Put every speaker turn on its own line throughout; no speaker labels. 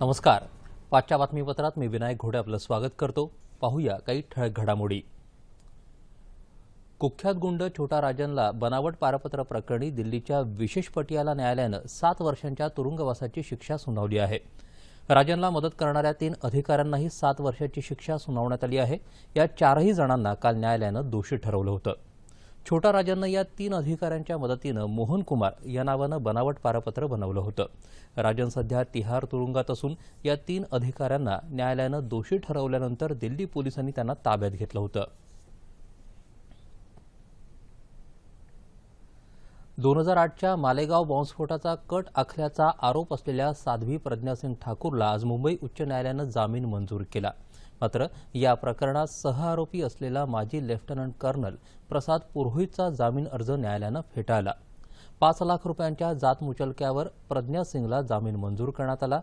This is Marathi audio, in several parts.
नमस्कार. पाचच्या बातमीपत्रात मी विनायक घोडे आपलं स्वागत करतो. पाहूया काही ठळक घडामोडी. कुख्यात गुंड छोटा राजनला बनावट पारपत्र प्रकरणी दिल्लीच्या विशेष पटियाला न्यायालयानं सात वर्षांच्या तुरुंगवासाची शिक्षा सुनावली आहे. राजनला मदत करणाऱ्या तीन अधिकाऱ्यांनाही सात वर्षाची शिक्षा सुनावण्यात आली आहे. या चारही जणांना काल न्यायालयानं दोषी ठरवलं होतं. छोटा राजांना या तीन अधिकाऱ्यांच्या मदतीनं मोहन कुमार या नावानं बनावट पारपत्र बनवलं होतं. राजन सध्या तिहार तुरुंगात असून या तीन अधिकाऱ्यांना न्यायालयानं दोषी ठरवल्यानंतर दिल्ली पोलिसांनी त्यांना ताब्यात घेतलं होतं. दोन हजार आठच्या मालेगाव बॉम्बस्फोटाचा कट आखल्याचा आरोप असलेल्या साध्वी प्रज्ञासिंग ठाकूरला आज मुंबई उच्च न्यायालयानं जामीन मंजूर केला. मात्र या प्रकरणात सहआरोपी असलेला माजी लेफ्टनंट कर्नल प्रसाद पुरोहितचा जामीन अर्ज न्यायालयानं फेटाळला. पाच लाख रुपयांच्या जात मुचलक्यावर प्रज्ञा सिंगला जामीन मंजूर करण्यात आला.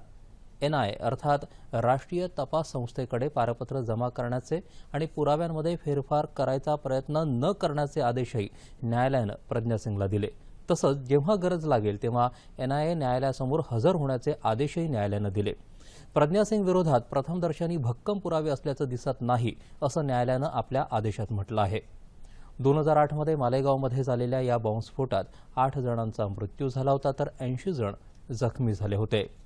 एनआय अर्थात राष्ट्रीय तपास संस्थेकडे पारपत्र जमा करण्याचे आणि पुराव्यांमध्ये फेरफार करायचा प्रयत्न न करण्याचे आदेशही न्यायालयानं प्रज्ञा सिंगला दिले. तसंच जेव्हा गरज लागेल तेव्हा एनआयए न्यायालयासमोर हजर होण्याचे आदेशही न्यायालयानं दिले. प्रज्ञा सिंग विरोधात प्रथमदर्शनी भक्कम पुरावे असल्याचं दिसत नाही असं न्यायालयानं आपल्या आदेशात म्हटलं आहे. दोन हजार आठमध्ये मालेगावमध्ये झालेल्या या बॉम्बस्फोटात आठ जणांचा मृत्यू झाला होता तर ऐंशी जण जखमी झाले होते.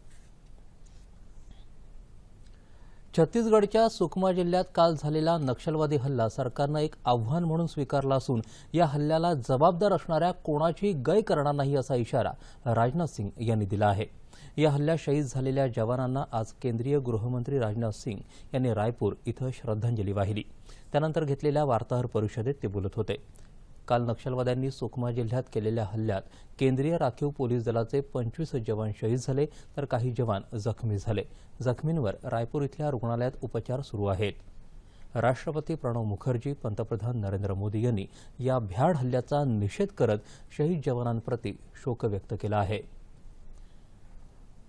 छत्तीसगडच्या सुकमा जिल्ह्यात काल झालेला नक्षलवादी हल्ला सरकारनं एक आव्हान म्हणून स्वीकारला असून या हल्ल्याला जबाबदार असणाऱ्या कोणाची गय करणार नाही असा इशारा राजनाथ सिंग यांनी दिला आहे. या हल्ल्यात शहीद झालेल्या जवानांना आज केंद्रीय गृहमंत्री राजनाथ सिंग यांनी रायपूर इथं श्रद्धांजली वाहिली. त्यानंतर घेतलेल्या वार्ताहर परिषदेत ते बोलत होते. काल नक्षलवाद्यांनी सुकमा जिल्ह्यात केलेल्या हल्ल्यात केंद्रीय राखीव पोलीस दलाचे पंचवीस जवान शहीद झाले तर काही जवान जखमी झाले. जखमींवर रायपूर इथल्या रुग्णालयात उपचार सुरू आहेत. राष्ट्रपती प्रणव मुखर्जी पंतप्रधान नरेंद्र मोदी यांनी या भ्याड हल्ल्याचा निषेध करत शहीद जवानांप्रती शोक व्यक्त केला आहे.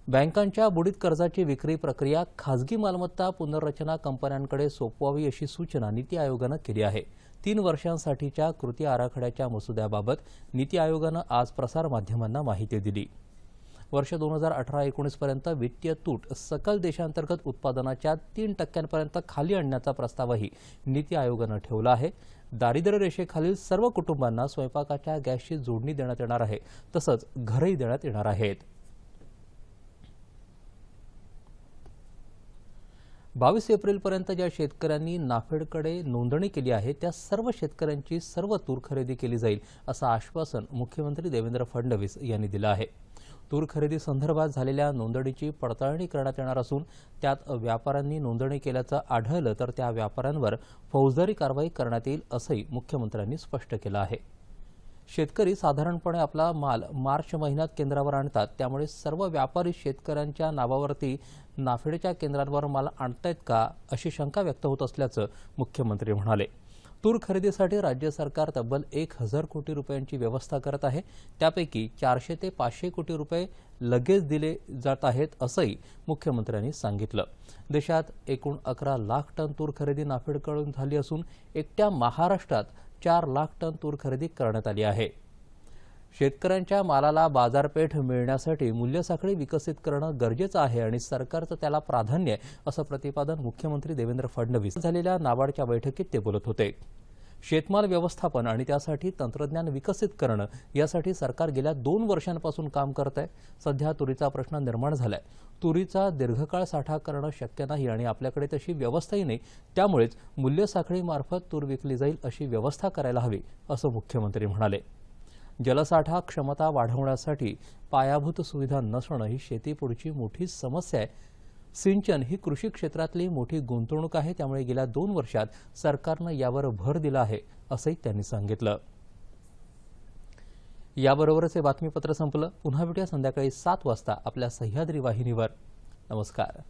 बँकांच्या बुडीत कर्जाची विक्री प्रक्रिया खासगी मालमत्ता पुनर्रचना कंपन्यांकडे सोपवावी अशी सूचना नीती आयोगानं केली आहे. तीन वर्षांसाठीच्या कृती आराखड्याच्या मसुद्याबाबत नीती आयोगानं आज प्रसारमाध्यमांना माहिती दिली. वर्ष दोन हजार अठरा एकोणीसपर्यंत वित्तीय तूट सकल देशांतर्गत उत्पादनाच्या तीन टक्क्यांपर्यंत खाली आणण्याचा प्रस्तावही नीती आयोगानं ठेवला आहे. दारिद्र्य रेषेखालील सर्व कुटुंबांना स्वयंपाकाच्या गॅसची जोडणी देण्यात येणार आहे. तसंच घरही देण्यात येणार आहेत. बावीस एप्रिलपर्यंत ज्या शेतकऱ्यांनी नाफेडकडे नोंदणी केली आहे त्या सर्व शेतकऱ्यांची सर्व तूर खरेदी केली जाईल असं आश्वासन मुख्यमंत्री देवेंद्र फडणवीस यांनी दिलं आहे. तूर खरेदी संदर्भात झालेल्या नोंदणीची पडताळणी करण्यात येणार असून त्यात व्यापाऱ्यांनी नोंदणी केल्याचं आढळलं तर त्या व्यापाऱ्यांवर फौजदारी कारवाई करण्यात येईल असंही मुख्यमंत्र्यांनी स्पष्ट केलं आहे. शेतकरी साधारणपणे आपला माल मार्च महिन्यात केंद्रावर आणतात. त्यामुळे सर्व व्यापारी शेतकऱ्यांच्या नावावरती नाफेडच्या केंद्रांवर माल आणतायत का अशी शंका व्यक्त होत असल्याचं मुख्यमंत्री म्हणाले. तूर खरेदीसाठी राज्य सरकार तब्बल एक हजार कोटी रुपयांची व्यवस्था करत आहे. त्यापैकी चारशे ते पाचशे कोटी रुपये लगेच दिले जात आहेत असंही मुख्यमंत्र्यांनी सांगितलं. देशात एकूण अकरा लाख टन तूर खरेदी नाफेडकडून झाली असून एकट्या महाराष्ट्रात चार लाख टन तूर खरेदी करण्यात आली आहे. शेतकऱ्यांच्या मालाला बाजारपेठ मिळण्यासाठी मूल्यसाखळी विकसित करणं गरजेचं आहे आणि सरकारचं त्याला प्राधान्य आहे असं प्रतिपादन मुख्यमंत्री देवेंद्र फडणवीस झालेल्या नाबार्डच्या बैठकीत ते बोलत होते. शेतमाल व्यवस्थापन आणि त्यासाठी तंत्रज्ञान विकसित करणं यासाठी सरकार गेल्या दोन वर्षांपासून काम करत आहे सध्या तुरीचा प्रश्न निर्माण झालाय. तुरीचा दीर्घकाळ साठा करणं शक्य नाही आणि आपल्याकडे तशी व्यवस्थाही नाही. त्यामुळेच मूल्य साखळीमार्फत तूर विकली जाईल अशी व्यवस्था करायला हवी असं मुख्यमंत्री म्हणाले. जलसाठा क्षमता वाढवण्यासाठी पायाभूत सुविधा नसणं ही शेतीपुढची मोठी समस्या आहे. सिंचन ही कृषी क्षेत्रातली मोठी गुंतवणूक आहे. त्यामुळे गेल्या दोन वर्षात सरकारनं यावर भर दिला आहे असंही त्यांनी सांगितलं. याबरोबरच हे बातमीपत्र संपलं. पुन्हा भेटूया संध्याकाळी सात वाजता आपल्या सह्याद्री वाहिनीवर. नमस्कार.